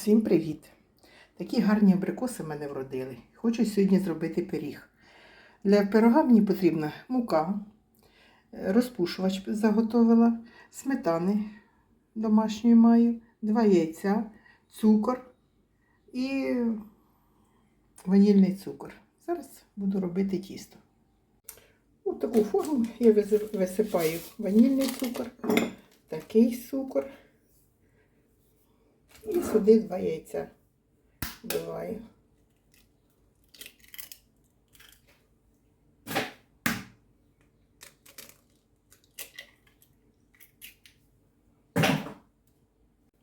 Всім привіт! Такі гарні абрикоси мене вродили. Хочу сьогодні зробити пиріг. Для пирога мені потрібна мука, е, розпушувач заготовила, сметани домашньої маю, два яйця, цукор і ванільний цукор. Зараз буду робити тісто. У таку форму я висипаю ванільний цукор, такий цукор. І сюди два яйця вбиваю.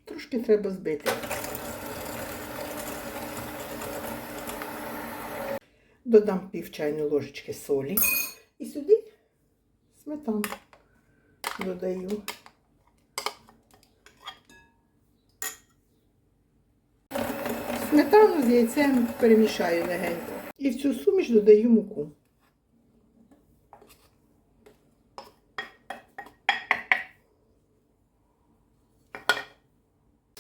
Трошки треба збити. Додам пів чайної ложечки солі і сюди сметану додаю. Сметану з яйцем перемішаю легенько. І в цю суміш додаю муку.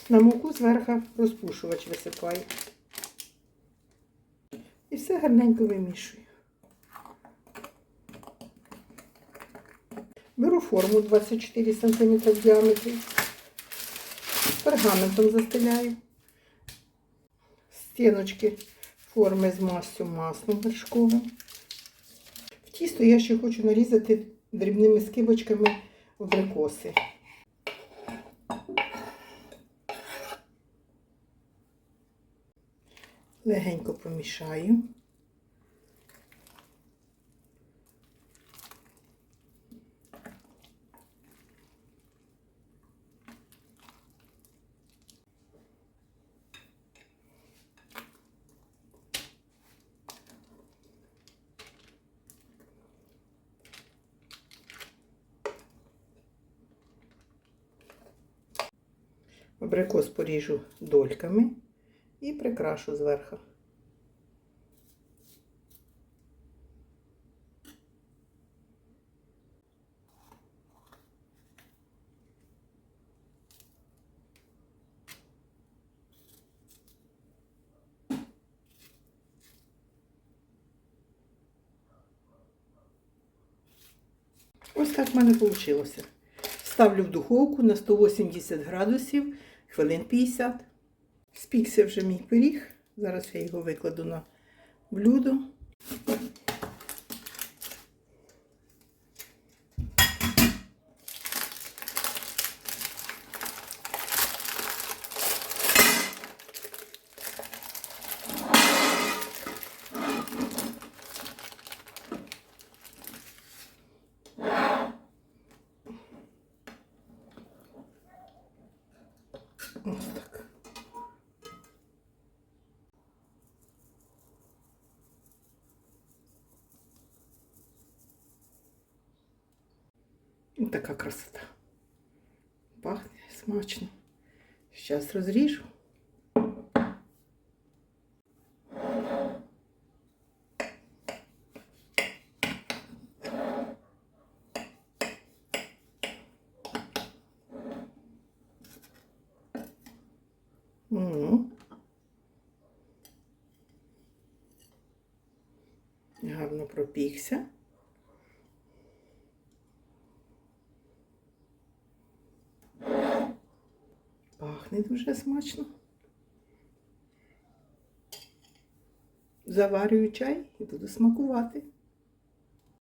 На муку зверху розпушувач висипаю. І все гарненько вимішую. Беру форму 24 см в діаметрі. Пергаментом застеляю стіночки форми з мастю маслом вершковим. В тісто я ще хочу нарізати дрібними скибочками абрикоси. Легенько помішаю. Абрикос поріжу дольками і прикрашу зверху. Ось так в мене вийшло. Ставлю в духовку на 180 градусів хвилин 50. Спікся вже мій пиріг. Зараз я його викладу на блюдо. Ось така красота. Пахне смачно. Зараз розріжу. Гарно пропікся. Пахне дуже смачно. Заварюю чай і буду смакувати.